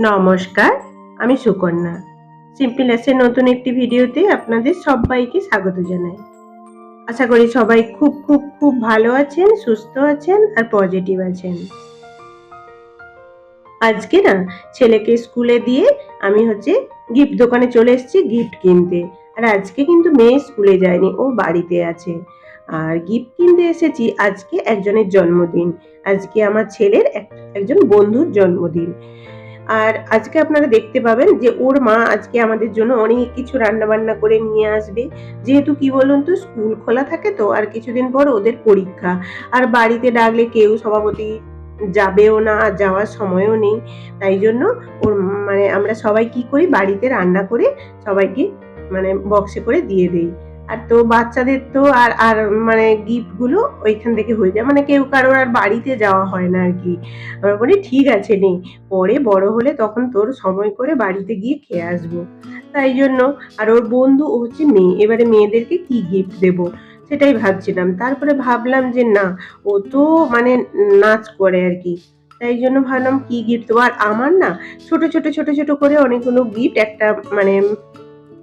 নমস্কার, আমি সুকন্যা। সিম্পল এসের নতুন একটি ভিডিওতে আপনাদের সবাইকে স্বাগত জানাই। আশা করি সবাই খুব খুব খুব ভালো আছেন, সুস্থ আছেন আর পজিটিভ আছেন। আজকে না, ছেলেকে স্কুলে দিয়ে আমি হচ্ছে গিফট দোকানে চলে এসেছি গিফট কিনতে। আর আজকে কিন্তু মেয়ে স্কুলে যায়নি, ও বাড়িতে আছে। আর গিফট কিনতে এসেছি আজকে একজনের জন্মদিন। আজকে আমার ছেলের এক- একজন বন্ধুর জন্মদিন। আর আজকে আপনারা দেখতে পাবেন যে ওর মা আজকে আমাদের জন্য অনেক কিছু রান্না বান্না করে নিয়ে আসবে। যেহেতু কি বলুন তো, স্কুল খোলা থাকে তো, আর কিছুদিন পর ওদের পরীক্ষা। আর বাড়িতে ডাকলে কেউ সভাপতি যাবেও না, আর যাওয়ার সময়ও নেই। তাই জন্য ওর মানে আমরা সবাই কি করি, বাড়িতে রান্না করে সবাইকে মানে বক্সে করে দিয়ে দেই। আর তো বাচ্চাদের তো আর আর মানে গিফটগুলো ওইখান থেকে হয়ে যায়। মানে কেউ কারোর আর বাড়িতে যাওয়া হয় না আর কি আমরা বলি, ঠিক আছে নেই পরে বড় হলে তখন তোর সময় করে বাড়িতে গিয়ে খেয়ে আসব। তাই জন্য আর ওর বন্ধু, ও হচ্ছে মেয়ে। এবারে মেয়েদেরকে কি গিফট দেব? সেটাই ভাবছিলাম। তারপরে ভাবলাম যে, না, ও তো মানে নাচ করে আর কি তাই জন্য ভাবলাম, কি গিফট দেবো? আর আমার না ছোট ছোট ছোট ছোট করে অনেকগুলো গিফট একটা মানে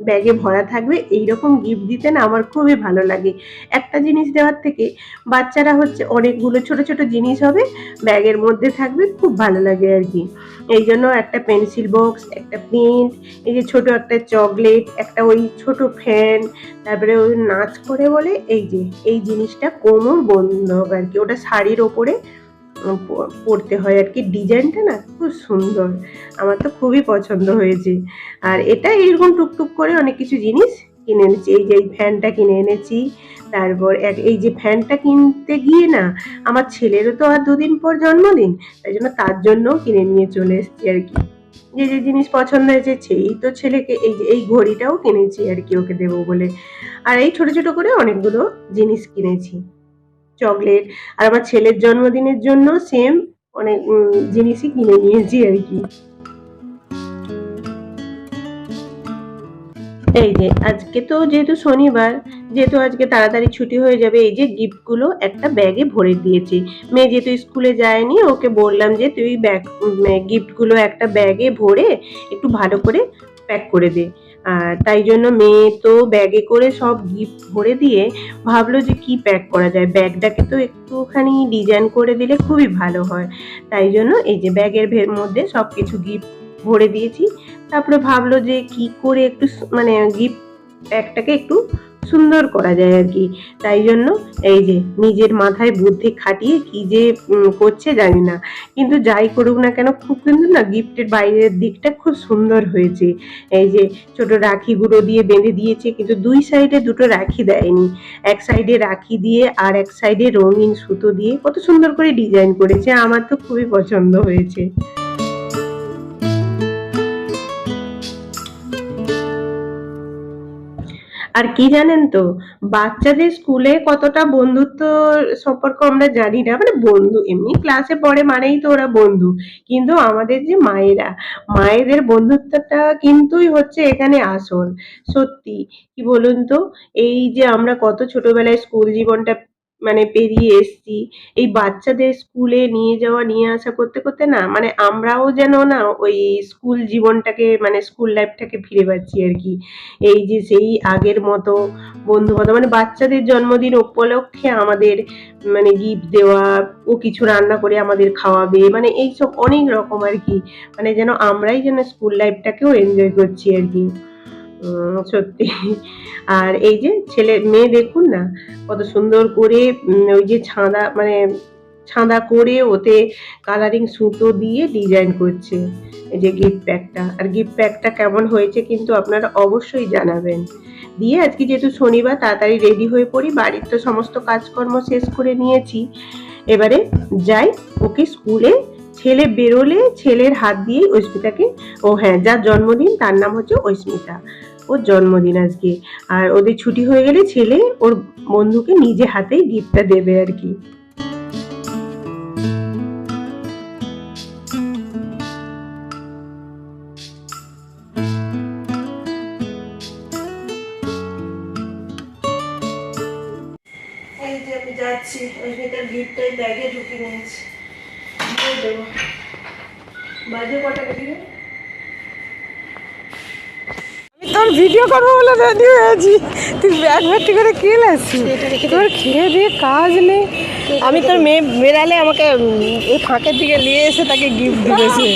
ব্যাগে ভরা থাকবে, এইরকম গিফট দিতে না আমার খুবই ভালো লাগে। একটা জিনিস দেওয়ার থেকে বাচ্চারা হচ্ছে অনেকগুলো ছোট ছোট জিনিস হবে, ব্যাগের মধ্যে থাকবে, খুব ভালো লাগে আর কি। এই জন্য একটা পেন্সিল বক্স একটা পেন্ট এই যে ছোট একটা চকলেট একটা ওই ছোট ফ্যান তারপরে ওই নাচ করে বলে, এই যে, এই জিনিসটা কোমর বন্ধক আর কি। ওটা শাড়ির ওপরে পরতে হয় আর কি। ডিজাইনটা না খুব সুন্দর। আমার তো খুবই পছন্দ হয়েছে। আর এটা এরকম টুকটুক করে অনেক কিছু জিনিস কিনে এনেছি। এই যে এই ফ্যানটা কিনে এনেছি। তারপর এক এই যে ফ্যানটা কিনতে গিয়ে না আমার ছেলেরও তো আর দুদিন পর জন্মদিন। তাই জন্য তার জন্য কিনে নিয়ে চলে এসেছি আর কি। যে যে জিনিস পছন্দ হয়েছে সেই তো ছেলেকে এই এই ঘড়িটাও কিনেছি আর কি ওকে দেবো বলে। আর এই ছোট ছোট করে অনেকগুলো জিনিস কিনেছি। চকলেট। আর আমার ছেলের জন্মদিনের জন্য সেম অনেক জিনিসই কিনে নিয়েছি আর কি। এই যে, আজকে তো যেহেতু শনিবার, যেহেতু আজকে তাড়াতাড়ি ছুটি হয়ে যাবে, এই যে গিফটগুলো একটা ব্যাগে ভরে দিয়েছি। মেয়ে যেহেতু স্কুলে যায়নি, ওকে বললাম যে, তুই ব্যাগ গিফটগুলো একটা ব্যাগে ভরে একটু ভালো করে প্যাক করে দে। তাই জন্য মেয়ে তো ব্যাগে করে সব গিফট ভরে দিয়ে ভাবলো যে কি প্যাক করা যায়। ব্যাগটাকে তো একটুখানি ডিজাইন করে দিলে খুবই ভালো হয়। তাই জন্য এই যে ব্যাগের মধ্যে সব কিছু গিফট ভরে দিয়েছি। তারপরে ভাবলো যে কি করে একটু মানে গিফট প্যাকটাকে একটু সুন্দর করা যায় আর কি। তাই জন্য এই যে নিজের মাথায় বুদ্ধি খাটিয়ে কি যে করছে জানি না। কিন্তু যাই করুক না কেন খুব কিন্তু না গিফটের বাইরের দিকটা খুব সুন্দর হয়েছে। এই যে ছোট রাখিগুলো দিয়ে বেঁধে দিয়েছে, কিন্তু দুই সাইডে দুটো রাখি দেয়নি। এক সাইডে রাখি দিয়ে আর এক সাইডে রঙিন সুতো দিয়ে কত সুন্দর করে ডিজাইন করেছে, আমার তো খুবই পছন্দ হয়েছে। আর কি জানেন তো, বাচ্চাদের স্কুলে কতটা বন্ধুত্ব সম্পর্ক আমরা জানি না। মানে বন্ধু, এমনি ক্লাসে পড়ে মানেই তো ওরা বন্ধু। কিন্তু আমাদের যে মায়েরা, মায়েদের বন্ধুত্বটা কিন্তুই হচ্ছে এখানে আসল। সত্যি, কি বলুন তো? এই যে আমরা কত ছোটবেলায় স্কুল জীবনটা মানে পেরিয়ে এসেছি। এই বাচ্চাদের স্কুলে নিয়ে যাওয়া, নিয়ে আসা করতে করতে না মানে আমরাও যেন না ওই স্কুল জীবনটাকে মানে স্কুল লাইফটাকে ফিরে পাচ্ছি আর কি। এই যে সেই আগের মতো বন্ধু বান্ধব মানে বাচ্চাদের জন্মদিন উপলক্ষে আমাদের মানে গিফট দেওয়া, ও কিছু রান্না করে আমাদের খাওয়াবে মানে এইসব অনেক রকম আর কি। মানে যেন আমরাই যেন স্কুল লাইফটাকেও এনজয় করছি আর কি। সত্যি। আর এই যে ছেলে, মেয়ে দেখুন না, কত সুন্দর করে ওই যে ছাঁদা মানে ছাঁদা করে ওতে কালারিং সুতো দিয়ে ডিজাইন করছে। এই যে গিফট প্যাকটা আর গিফট প্যাকটা কেমন হয়েছে কিন্তু আপনারা অবশ্যই জানাবেন। দিয়ে আজকে যেহেতু শনিবার, তাড়াতাড়ি রেডি হয়ে পড়ি, বাড়ির তো সমস্ত কাজকর্ম শেষ করে নিয়েছি। এবারে যাই, ওকে স্কুলে ছেলে বেরোলে ছেলের হাত দিয়ে ঐস্মিতাকে ও হ্যাঁ যার জন্মদিন তার নাম হচ্ছে ঐস্মিতা ওর জন্মদিন আজকে। আর ওদের ছুটি হয়ে গেলে ছেলে ওর বন্ধুকে নিজে হাতেই গিফটটা দেবে আর কি। যাচ্ছি ব্যাগে ঢুকে নিয়েছি। বাজে কটা দিবে তোর ভিডিও করব বলে রেডি হয়েছি। তুই ব্যাগ ভর্তি করে খেলে আসছিস তোর খেয়ে দিয়ে কাজ নেই। আমি তোর মেয়ে বেরালে আমাকে এই ফাঁকের দিকে নিয়ে এসে তাকে গিফট দিয়েছে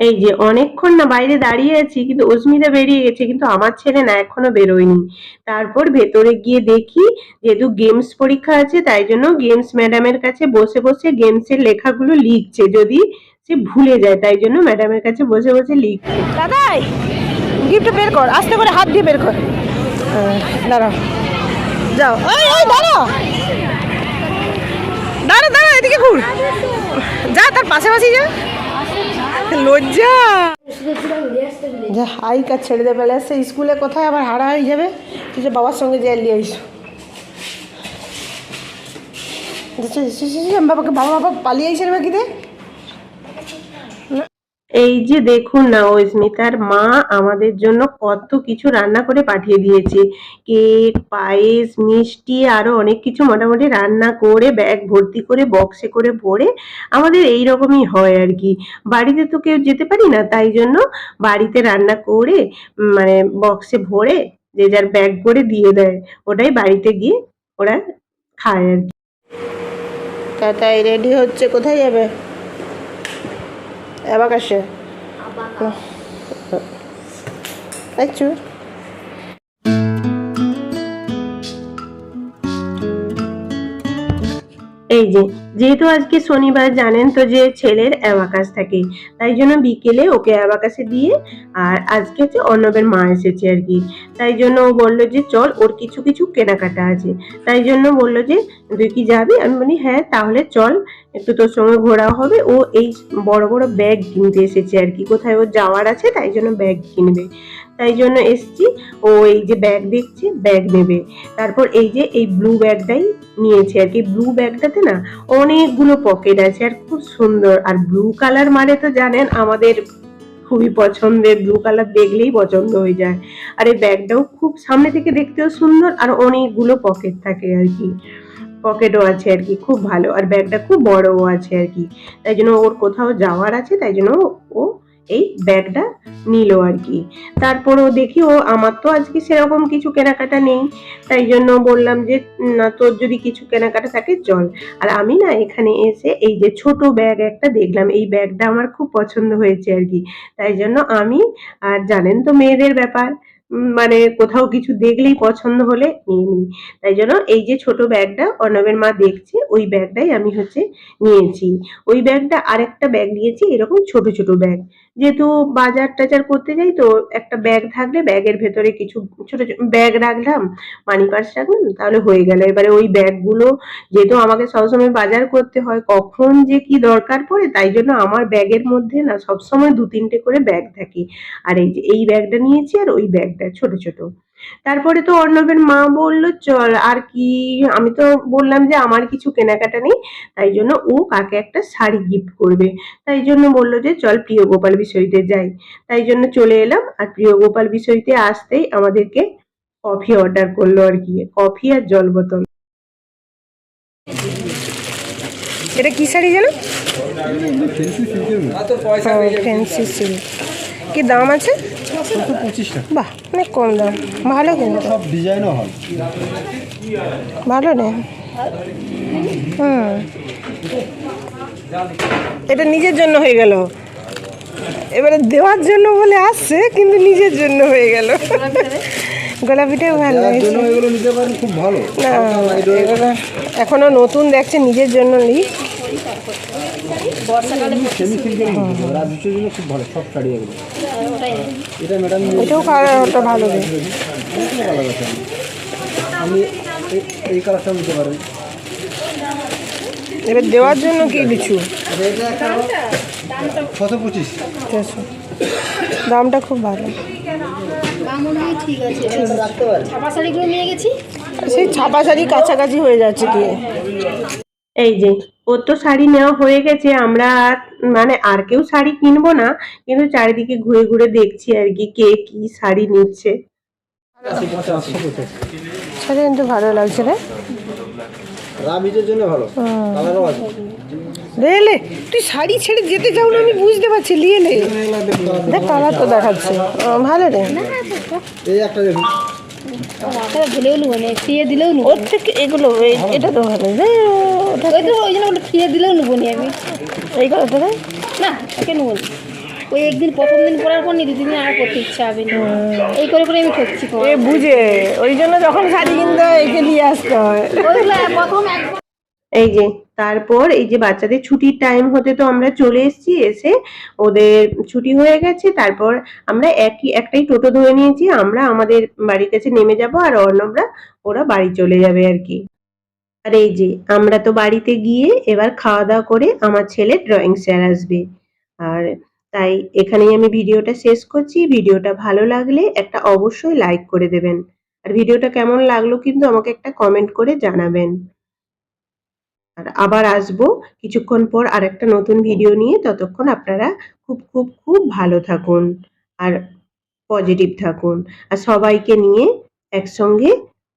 এই যে অনেকক্ষণ না বাইরে দাঁড়িয়ে আছি কিন্তু অস্মিতা বেরিয়ে গেছে কিন্তু আমার ছেলে না এখনও বেরোয়নি। তারপর ভেতরে গিয়ে দেখি যেহেতু গেমস পরীক্ষা আছে তাই জন্য গেমস ম্যাডামের কাছে বসে বসে গেমসের লেখাগুলো লিখছে। যদি সে ভুলে যায় তাই জন্য ম্যাডামের কাছে বসে বসে লিখছে। দাদাই! গিফট বের কর, আস্তে করে হাত দিয়ে বের কর। দাঁড়াও। যাও। ওই দাঁড়াও। দাঁড়া দাঁড়া, এদিকে ঘুর। যা, তার পাশাপাশি যা। লজ্জা। যা, আই কাজ ছেড়ে দেবে এসে স্কুলে কোথায়? আবার হারা হয়ে যাবে। তুই বাবার সঙ্গে যাই নিয়ে আইস। বাবাকে বাবা বাবা পালিয়ে আইসে রে বাকিতে? এই যে দেখুন না, অস্মিতার মা আমাদের জন্য কত কিছু রান্না করে পাঠিয়ে দিয়েছে। কেক, পায়েস, মিষ্টি, আরও অনেক কিছু মোটামুটি রান্না করে, ব্যাগ ভর্তি করে বক্সে করে ভরে আমাদের এই রকমই হয় আর কি। বাড়িতে তো কেউ যেতে পারি না, তাই জন্য বাড়িতে রান্না করে মানে বক্সে ভরে যে যার ব্যাগ করে দিয়ে দেয়, ওটাই বাড়িতে গিয়ে ওরা খায় আর কি। তাতাই রেডি হচ্ছে, কোথায় যাবে? অ্যাবাকাশে আচ্ছা এই যে যেহেতু আজকে শনিবার জানেন তো যে ছেলের অ্যাবাকাস থাকে, তাই জন্য বিকেলে ওকে অ্যাবাকাসে দিয়ে আর আজকে হচ্ছে অর্ণবের মা এসেছে আর কি। তাই জন্য ও বলল যে, চল, ওর কিছু কিছু কেনাকাটা আছে। তাই জন্য বলল যে, তুই কি যাবি? আমি বলি হ্যাঁ তাহলে চল, একটু তোর সঙ্গে ঘোরাও হবে। ও এই বড় বড় ব্যাগ কিনতে এসেছে আর কি। কোথায় ও যাওয়ার আছে, তাই জন্য ব্যাগ কিনবে। তাই জন্য এসছি। ও এই যে ব্যাগ দেখছে ব্যাগ নেবে তারপর এই যে এই ব্লু ব্যাগটাই নিয়েছে আর কি। ব্লু ব্যাগটাতে না অনেকগুলো পকেট আছে আর খুব সুন্দর। আর ব্লু কালার মানে তো জানেন, আমাদের খুবই পছন্দের ব্লু কালার দেখলেই পছন্দ হয়ে যায়। আর এই ব্যাগটাও খুব সামনে থেকে দেখতেও সুন্দর আর অনেকগুলো পকেট থাকে আর কি। পকেটও আছে আর কি, খুব ভালো। আর ব্যাগটা খুব বড়ও আছে আর কি। তাই জন্য ওর কোথাও যাওয়ার আছে, তাই জন্য ও এই ব্যাগটা নিল আর কি। তারপরও দেখি ও, আমার তো আজকে সেরকম কিছু কেনাকাটা নেই। তাই জন্য বললাম যে, না, তোর যদি কিছু কেনাকাটা থাকে, চল। আর আমি না এখানে এসে এই যে ছোট ব্যাগ একটা দেখলাম। এই ব্যাগটা আমার খুব পছন্দ হয়েছে আর কি। তাই জন্য আমি, আর জানেন তো মেয়েদের ব্যাপার মানে কোথাও কিছু দেখলেই পছন্দ হলে নিয়ে নিই। তাই জন্য এই যে ছোট ব্যাগটা অর্ণবের মা দেখছে, ওই ব্যাগটাই আমি হচ্ছে নিয়েছি। ওই ব্যাগটা আরেকটা ব্যাগ নিয়েছি, এরকম ছোট ছোট ব্যাগ। যেহেতু বাজার টাজার করতে যাই তো, একটা ব্যাগ থাকলে ব্যাগের ভেতরে কিছু ছোট ব্যাগ রাখলাম মানি পার্স রাখলাম, তাহলে হয়ে গেল। এবারে ওই ব্যাগগুলো যেহেতু আমাকে সবসময় বাজার করতে হয়, কখন যে কি দরকার পড়ে, তাই জন্য আমার ব্যাগের মধ্যে না সবসময় দু তিনটে করে ব্যাগ থাকে। আর এই যে, এই ব্যাগটা নিয়েছি আর ওই ব্যাগটা ছোট ছোট। তারপরে তো অর্ণবের মা বলল চল আর কি আমি তো বললাম যে আমার কিছু কেনাকাটা নেই তাই জন্য ও কাকে একটা শাড়ি গিফট করবে। তাই জন্য বলল যে চল প্রিয় গোপাল বিষয়তে যাই। তাই জন্য চলে এলাম আর প্রিয় গোপাল বিষয়তে আসতেই আমাদেরকে কফি অর্ডার করল আর কি কফি আর জল বোতল। এটা কি শাড়ি জানো কি দাম আছে? পঁচিশ টাকা বাহ অনেক কম দাম। ভালো কিন্তু। সব ডিজাইনও হয়। ভালো রে হুম। এটা নিজের জন্য হয়ে গেল। এবারে দেওয়ার জন্য বলে আসছে কিন্তু নিজের জন্য হয়ে গেল। গোলাপিটাও ভালো না এখনও নতুন দেখছে নিজের জন্য রাজস্বের জন্য খুব ভালো সব এটা ম্যাডাম এটাও কালারটা ভালো কালার আছে আমি এই- এই কালারটা নিতে পারেন। এবার দেওয়ার জন্য কি কিছু? ছশো পঁচিশ। দামটা খুব ভালো। দাম ঠিক আছে ছাপা শাড়িগুলো নিয়ে গেছি। সেই ছাপা শাড়ি কাছাকাছি হয়ে যাচ্ছে দিয়ে এই যে ওর তো শাড়ি নেওয়া হয়ে গেছে আমরা আর মানে আর কেউ শাড়ি কিনবো না কিন্তু চারিদিকে ঘুরে ঘুরে দেখছি আর কি কে কি শাড়ি নিচ্ছে। শাড়ি কিন্তু ভালো লাগছে রে। রাবিজের জন্য ভালো কালারও আছে। রেলে তুই শাড়ি ছেড়ে যেতে চাও না আমি বুঝতে পারছি দেখ কালার তো দেখাচ্ছে। ভালো রে। এই একটা দেখুন দিলেও নেব না দিলেও নেব ওর থেকে এগুলো এটা তো ভালো। রে ওটা ওই তো ওই জন্য ফ্রিয়ে দিলেও নেব নি আমি। এই রে না ওকে নেব না। ওই একদিন প্রথম দিন পরার পর নি দুদিন আর করতে ইচ্ছা হবে না। এই করে করে আমি এ বুঝে ওই জন্য যখন শাড়ি কিনতে হয় একে নিয়ে আসতে হয়। প্রথম এই যে তারপর এই যে বাচ্চাদের ছুটির টাইম হতে তো আমরা চলে এসেছি এসে ওদের ছুটি হয়ে গেছে তারপর আমরা একই একটাই টোটো ধরে নিয়েছি আমরা আমাদের বাড়ির কাছে নেমে যাব আর অর্ণবরা ওরা বাড়ি চলে যাবে আর কি। আর এই যে, আমরা তো বাড়িতে গিয়ে এবার খাওয়া দাওয়া করে আমার ছেলে ড্রয়িং স্যার আসবে। আর তাই এখানেই আমি ভিডিওটা শেষ করছি। ভিডিওটা ভালো লাগলে একটা অবশ্যই লাইক করে দেবেন। আর ভিডিওটা কেমন লাগল কিন্তু আমাকে একটা কমেন্ট করে জানাবেন। আর আবার আসব কিছুক্ষণ পর আর একটা নতুন ভিডিও নিয়ে। ততক্ষণ আপনারা খুব খুব খুব ভালো থাকুন আর পজিটিভ থাকুন। আর সবাইকে নিয়ে একসঙ্গে